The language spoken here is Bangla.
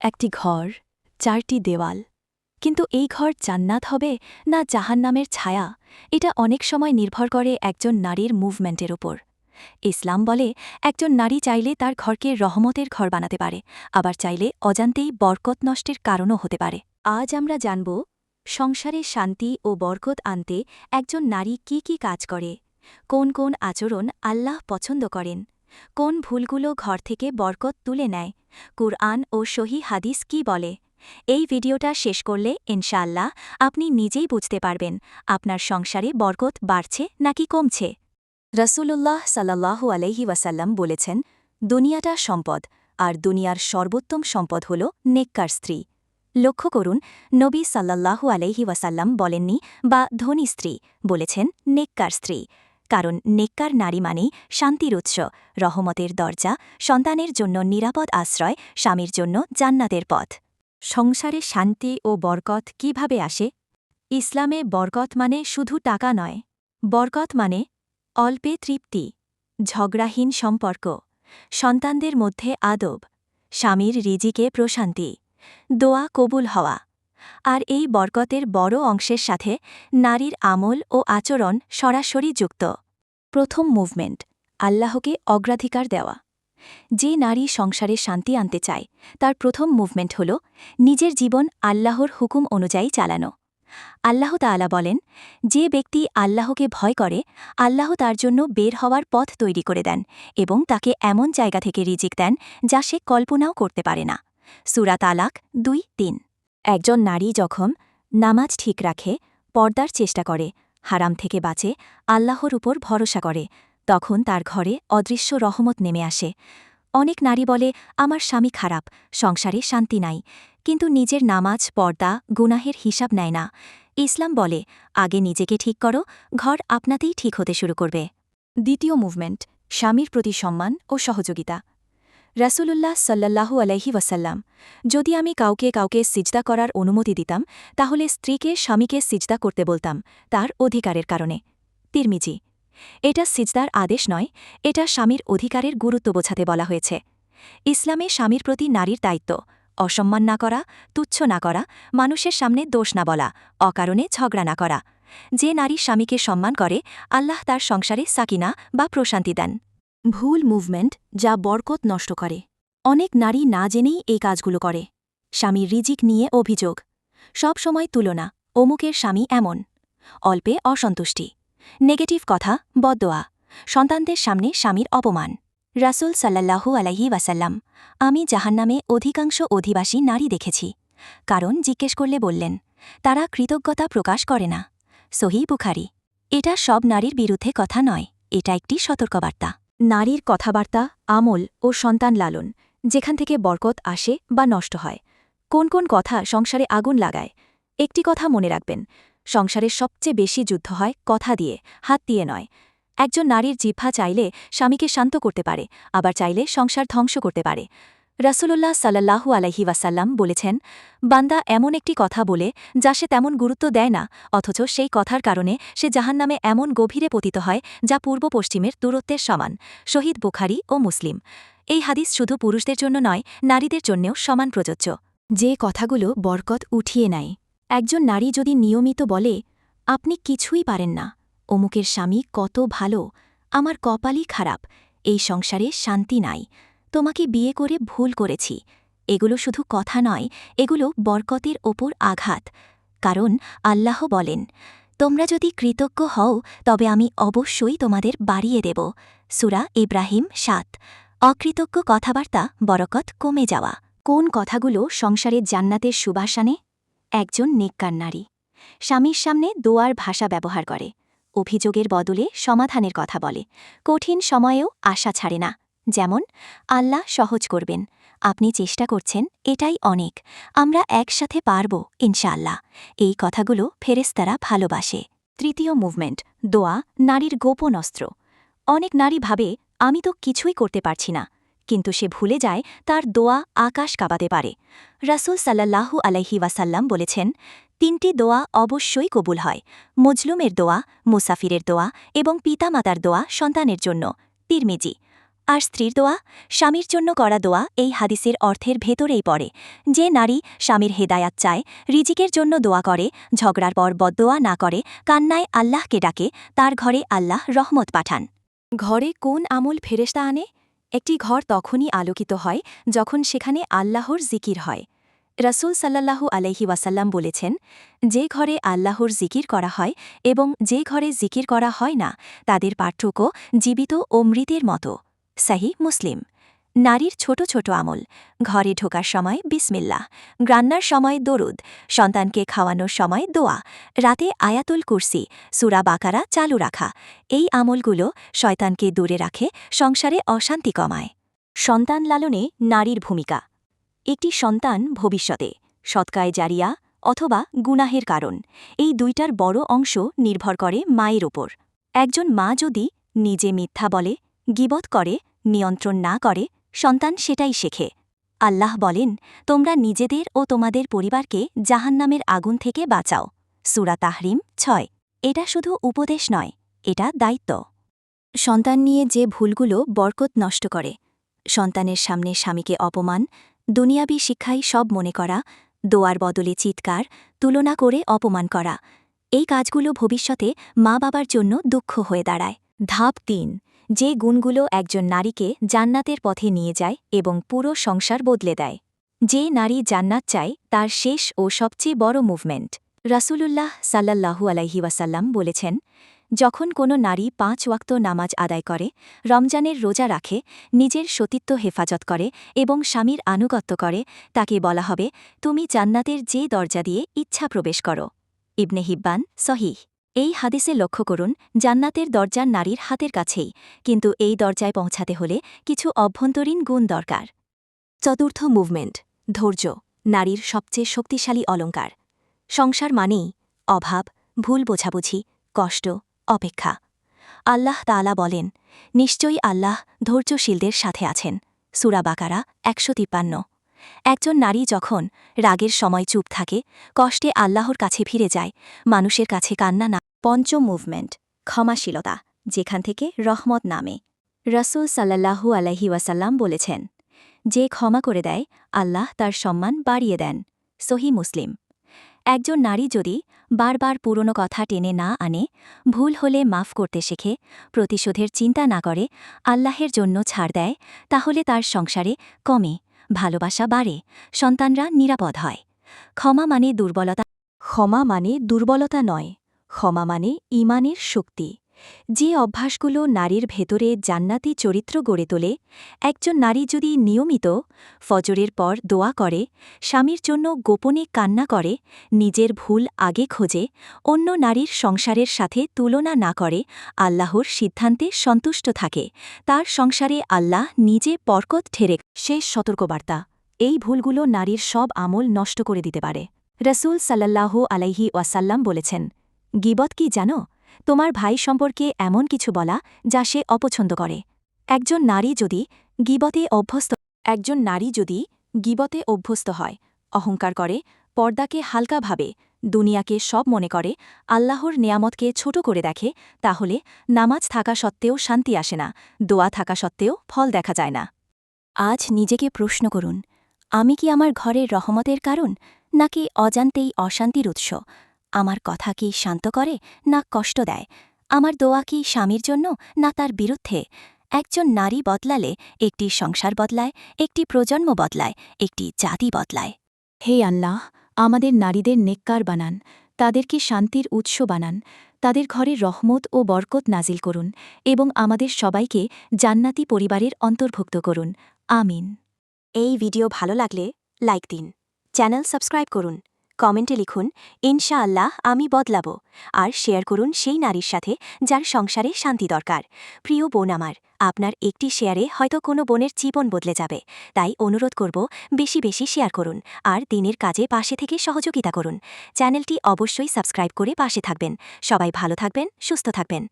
একটি ঘর, চারটি দেওয়াল। কিন্তু এই ঘর জান্নাত হবে না জাহান্নামের ছায়া? এটা অনেক সময় নির্ভর করে একজন নারীর মুভমেন্টের ওপর ইসলাম বলে, একজন নারী চাইলে তার ঘরকে রহমতের ঘর বানাতে পারে, আবার চাইলে অজান্তেই বরকত নষ্টের কারণও হতে পারে। আজ আমরা জানব, সংসারে শান্তি ও বরকত আনতে একজন নারী কি কি কাজ করে, কোন কোন আচরণ আল্লাহ পছন্দ করেন। কোন ভুলগুলো ঘর থেকে বরকত তুলে নেয়? কুরআন ও সহি হাদিস কি বলে? এই ভিডিওটা শেষ করলে ইনশাআল্লাহ আপনি নিজেই বুঝতে পারবেন, আপনার সংসারে বরকত বাড়ছে নাকি কমছে। রসুলুল্লাহ সাল্লাল্লাহু আলহি ওয়াসাল্লাম বলেছেন, দুনিয়াটা সম্পদ, আর দুনিয়ার সর্বোত্তম সম্পদ হল নেককার স্ত্রী। লক্ষ্য করুন, নবী সাল্লাল্লাহু আলহি ওয়াসাল্লাম বলেননি বা ধনী স্ত্রী বলেছেন নেককার স্ত্রী। কারণ নেককার নারী মানেই শান্তির উৎস, রহমতের দরজা, সন্তানের জন্য নিরাপদ আশ্রয়, স্বামীর জন্য জান্নাতের পথ। সংসারে শান্তি ও বরকত কীভাবে আসে? ইসলামে বরকত মানে শুধু টাকা নয়, বরকত মানে অল্পে তৃপ্তি, ঝগড়াহীন সম্পর্ক, সন্তানদের মধ্যে আদব, স্বামীর রিজিকে প্রশান্তি, দোয়া কবুল হওয়া। আর এই বরকতের বড় অংশের সাথে নারীর আমল ও আচরণ সরাসরি যুক্ত। প্রথম মুভমেন্ট, আল্লাহকে অগ্রাধিকার দেওয়া। যে নারী সংসারে শান্তি আনতে চায়, তার প্রথম মুভমেন্ট হল নিজের জীবন আল্লাহর হুকুম অনুযায়ী চালানো। আল্লাহ তাআলা বলেন, যে ব্যক্তি আল্লাহকে ভয় করে, আল্লাহ তার জন্য বের হওয়ার পথ তৈরি করে দেন এবং তাকে এমন জায়গা থেকে রিজিক দেন যা সে কল্পনাও করতে পারে না। সুরা তালাক দুই তিন। একজন নারী যখন নামাজ ঠিক রাখে, পর্দার চেষ্টা করে, হারাম থেকে বাঁচে, আল্লাহর উপর ভরসা করে, তখন তার ঘরে অদৃশ্য রহমত নেমে আসে। অনেক নারী বলে, আমার স্বামী খারাপ, সংসারে শান্তি নাই। কিন্তু নিজের নামাজ, পর্দা, গুনাহের হিসাব নেয় না। ইসলাম বলে, আগে নিজেকে ঠিক করো, ঘর আপনাতেই ঠিক হতে শুরু করবে। দ্বিতীয় মুভমেন্ট, স্বামীর প্রতি সম্মান ও সহযোগিতা। রাসূলুল্লাহ সাল্লাল্লাহু আলাইহি ওয়াসাল্লাম, যদি আমি কাউকে কাউকে সিজদা করার অনুমতি দিতাম, তাহলে স্ত্রীকে, স্বামীকে সিজদা করতে বলতাম, তার অধিকারের কারণে। তিরমিজি, এটা সিজদার আদেশ নয়, এটা স্বামীর অধিকারের গুরুত্ব বোঝাতে বলা হয়েছে। ইসলামে স্বামীর প্রতি নারীর দায়িত্ব, অসম্মান না করা, তুচ্ছ না করা, মানুষের সামনে দোষ না বলা, অকারণে ঝগড়া না করা। যে নারী স্বামীকে সম্মান করে, আল্লাহ তার সংসারে সাকিনা বা প্রশান্তি দেন। ভুল মুভমেন্ট যা বরকত নষ্ট করে। অনেক নারী না জেনেই এই কাজগুলো করে। স্বামীর রিজিক নিয়ে অভিযোগ। সব সময় তুলনা। অমুকের স্বামী এমন। অল্পে অসন্তুষ্টি। নেগেটিভ কথা, বদোয়া। সন্তানদের সামনে স্বামীর অপমান। রাসুল সাল্লাল্লাহু আলাইহি ওয়াসাল্লাম, আমি জাহান্নামে অধিকাংশ অধিবাসী নারী দেখেছি। কারণ জিজ্ঞেস করলে বললেন, তারা কৃতজ্ঞতা প্রকাশ করে না। সহি বুখারি। এটা সব নারীর বিরুদ্ধে কথা নয়। এটা একটি সতর্কবার্তা। নারীর কথাবার্তা, আমল ও সন্তান লালন যেখান থেকে বরকত আসে বা নষ্ট হয়। কোন কোন কথা সংসারে আগুন লাগায়? একটি কথা মনে রাখবেন সংসারের সবচেয়ে বেশি যুদ্ধ হয় কথা দিয়ে, হাত দিয়ে নয়। একজন নারীর জিভা চাইলে স্বামীকে শান্ত করতে পারে, আবার চাইলে সংসার ধ্বংস করতে পারে। রাসুলুল্লাহ সাল্লাহু আলহি ওয়াসাল্লাম বলেছেন, বান্দা এমন একটি কথা বলে যা সে তেমন গুরুত্ব দেয় না, অথচ সেই কথার কারণে সে জাহান্নামে এমন গভীরে পতিত হয় যা পূর্ব পশ্চিমের দূরত্বের সমান, শহীদ বুখারি ও মুসলিম। এই হাদিস শুধু পুরুষদের জন্য নয়, নারীদের জন্যও সমান প্রযোজ্য। যে কথাগুলো বরকত উঠিয়ে নেয়। একজন নারী যদি নিয়মিত বলে, আপনি কিছুই পারেন না, অমুকের স্বামী কত ভালো, আমার কপালই খারাপ, এই সংসারে শান্তি নাই। তোমাকে বিয়ে করে ভুল করেছি। এগুলো শুধু কথা নয়, এগুলো বরকতের ওপর আঘাত। কারণ আল্লাহ বলেন, তোমরা যদি কৃতজ্ঞ হও, তবে আমি অবশ্যই তোমাদের বাড়িয়ে দেব। সুরা ইব্রাহিম সাত। অকৃতজ্ঞ কথাবার্তা বরকত কমে যাওয়া। কোন কথাগুলো সংসারের জান্নাতের সুবাসানে? একজন নেককার নারী। স্বামীর সামনে দোয়ার ভাষা ব্যবহার করে। অভিযোগের বদলে সমাধানের কথা বলে। কঠিন সময়েও আশা ছাড়ে না। যেমন, আল্লাহ সহজ করবেন। আপনি চেষ্টা করছেন, এটাই অনেক। আমরা একসাথে পারব, ইনশাআল্লাহ। এই কথাগুলো ফেরেস্তারা ভালোবাসে। তৃতীয় মুভমেন্ট, দোয়া, নারীর গোপন অস্ত্র। অনেক নারী ভাবে, আমি তো কিছুই করতে পারছি না। কিন্তু সে ভুলে যায়, তার দোয়া আকাশ কাঁপাতে পারে। রাসুল সাল্লাল্লাহু আলাইহি ওয়াসাল্লাম বলেছেন, তিনটি দোয়া অবশ্যই কবুল হয়। মজলুমের দোয়া, মুসাফিরের দোয়া এবং পিতামাতার দোয়া সন্তানের জন্য। তিরমিজি আর স্ত্রীর দোয়া, স্বামীর জন্য করা দোয়া এই হাদিসের অর্থের ভেতরেই পড়ে। যে নারী স্বামীর হেদায়াত চায়, রিজিকের জন্য দোয়া করে, ঝগড়ার পর বদদোয়া না করে, কান্নায় আল্লাহকে ডাকে, তার ঘরে আল্লাহ রহমত পাঠান। ঘরে কোন আমল ফেরেস্তা আনে? একটি ঘর তখনই আলোকিত হয় যখন সেখানে আল্লাহর জিকির হয়। রাসূল সাল্লাল্লাহু আলাইহি ওয়াসাল্লাম বলেছেন, যে ঘরে আল্লাহর জিকির করা হয় এবং যে ঘরে জিকির করা হয় না, তাদের পার্থক্য জীবিত ও মৃতের মতো। সাহি মুসলিম। নারীর ছোট ছোট আমল, ঘরে ঢোকার সময় বিসমিল্লা গ্রান্নার সময় দরুদ, সন্তানকে খাওয়ানোর সময় দোয়া, রাতে আয়াতুল কুরসি, সুরা বাকারা চালু রাখা, এই আমলগুলো শয়তানকে দূরে রাখে, সংসারে অশান্তি কমায়। সন্তান লালনে নারীর ভূমিকা। একটি সন্তান ভবিষ্যতে সৎকায় জারিয়া অথবা গুনাহের কারণ, এই দুইটার বড় অংশ নির্ভর করে মায়ের ওপর একজন মা যদি নিজে মিথ্যা বলে, গিবত করে নিয়ন্ত্রণ না করে, সন্তান সেটাই শেখে। আল্লাহ বলেন, তোমরা নিজেদের ও তোমাদের পরিবারকে জাহান্নামের আগুন থেকে বাঁচাও। সুরা তাহরিম ছয়। এটা শুধু উপদেশ নয়, এটা দায়িত্ব। সন্তান নিয়ে যে ভুলগুলো বরকত নষ্ট করে। সন্তানের সামনে স্বামীকে অপমান, দুনিয়াবি শিক্ষাই সব মনে করা, দোয়ার বদলে চিৎকার, তুলনা করে অপমান করা। এই কাজগুলো ভবিষ্যতে মা বাবার জন্য দুঃখ হয়ে দাঁড়ায়। ধাপ তিন। যে গুণগুলো একজন নারীকে জান্নাতের পথে নিয়ে যায় এবং পুরো সংসার বদলে দেয়। যে নারী জান্নাত চায়, তার শেষ ও সবচেয়ে বড় মুভমেন্ট। রাসুলুল্লাহ সাল্লাল্লাহু আলাইহি ওয়াসাল্লাম বলেছেন, যখন কোনো নারী পাঁচ ওয়াক্ত নামাজ আদায় করে, রমজানের রোজা রাখে, নিজের সতীত্ব হেফাজত করে এবং স্বামীর আনুগত্য করে, তাকে বলা হবে, তুমি জান্নাতের যে দরজা দিয়ে ইচ্ছা প্রবেশ করো। ইবনে হিব্বান সহিহ। এই হাদিসে লক্ষ্য করুন, জান্নাতের দরজা নারীর হাতের কাছেই, কিন্তু এই দরজায় পৌঁছাতে হলে কিছু অভ্যন্তরীণ গুণ দরকার। চতুর্থ মুভমেন্ট, ধৈর্য, নারীর সবচেয়ে শক্তিশালী অলঙ্কার। সংসার মানেই অভাব, ভুল বোঝাবুঝি, কষ্ট, অপেক্ষা। আল্লাহ তাআলা বলেন, নিশ্চয়ই আল্লাহ ধৈর্যশীলদের সাথে আছেন। সুরাবাকারা একশো তিপ্পান্ন। একজন নারী যখন রাগের সময় চুপ থাকে, কষ্টে আল্লাহর কাছে ফিরে যায়, মানুষের কাছে কান্না না। পঞ্চম মুভমেন্ট, ক্ষমাশীলতা, যেখান থেকে রহমত নামে। রসুল সাল্লাল্লাহু আলাইহি ওয়াসাল্লাম বলেছেন, যে ক্ষমা করে দেয়, আল্লাহ তার সম্মান বাড়িয়ে দেন। সহি মুসলিম। একজন নারী যদি বারবার পুরনো কথা টেনে না আনে, ভুল হলে মাফ করতে শেখে, প্রতিশোধের চিন্তা না করে, আল্লাহের জন্য ছাড় দেয়, তাহলে তার সংসারে কমে। ভালোবাসা বাড়ে, সন্তানরা নিরাপদ হয়। ক্ষমা মানে দুর্বলতা, ক্ষমা মানে দুর্বলতা নয়, ক্ষমা মানে ইমানের শক্তি। যে অভ্যাসগুলো নারীর ভেতরে জান্নাতি চরিত্র গড়ে তোলে, একজন নারী যদি নিয়মিত ফজরের পর দোয়া করে, স্বামীর জন্য গোপনে কান্না করে, নিজের ভুল আগে খোঁজে, অন্য নারীর সংসারের সাথে তুলনা না করে আল্লাহর সিদ্ধান্তে সন্তুষ্ট থাকে, তার সংসারে আল্লাহ নিজে পরকত ঠেরে শেষ সতর্কবার্তা। এই ভুলগুলো নারীর সব আমল নষ্ট করে দিতে পারে। রসুল সাল্লাল্লাহু আলাইহি ওয়াসাল্লাম বলেছেন, গিবত কি জানো? তোমার ভাই সম্পর্কে এমন কিছু বলা যা সে অপছন্দ করে। একজন নারী যদি গিবতে অভ্যস্ত, একজন নারী যদি গিবতে অভ্যস্ত হয়, অহংকার করে, পর্দাকে হালকা ভাবে, দুনিয়াকে সব মনে করে, আল্লাহর নেয়ামতকে ছোট করে দেখে, তাহলে নামাজ থাকা সত্ত্বেও শান্তি আসে না, দোয়া থাকা সত্ত্বেও ফল দেখা যায় না। আজ নিজেকে প্রশ্ন করুন, আমি কি আমার ঘরের রহমতের কারণ, নাকি অজান্তেই অশান্তির উৎস? আমার কথা কি শান্ত করে না কষ্ট দেয়? আমার দোয়া কি স্বামীর জন্য না তার বিরুদ্ধে? একজন নারী বদলালে একটি সংসার বদলায় একটি প্রজন্ম বদলায় একটি জাতি বদলায়। হে আল্লাহ আমাদের নারীদের নেককার বানান তাদেরকে শান্তির উৎস বানান তাদের ঘরে রহমত ও বরকত নাজিল করুন এবং আমাদের সবাইকে জান্নাতি পরিবারের অন্তর্ভুক্ত করুন। আমিন। এই ভিডিও ভালো লাগলে লাইক দিন চ্যানেল সাবস্ক্রাইব করুন কমেন্টে লিখুন, ইনশাআল্লাহ, আমি বদলাব। আর শেয়ার করুন সেই নারীর সাথে যার সংসারে শান্তি দরকার। প্রিয় বোন আমার, আপনার একটি শেয়ারে হয়তো কোনো বোনের জীবন বদলে যাবে। তাই অনুরোধ করব, বেশি বেশি শেয়ার করুন আর দিনের কাজে পাশে থেকে সহযোগিতা করুন। চ্যানেলটি অবশ্যই সাবস্ক্রাইব করে পাশে থাকবেন। সবাই ভালো থাকবেন, সুস্থ থাকবেন।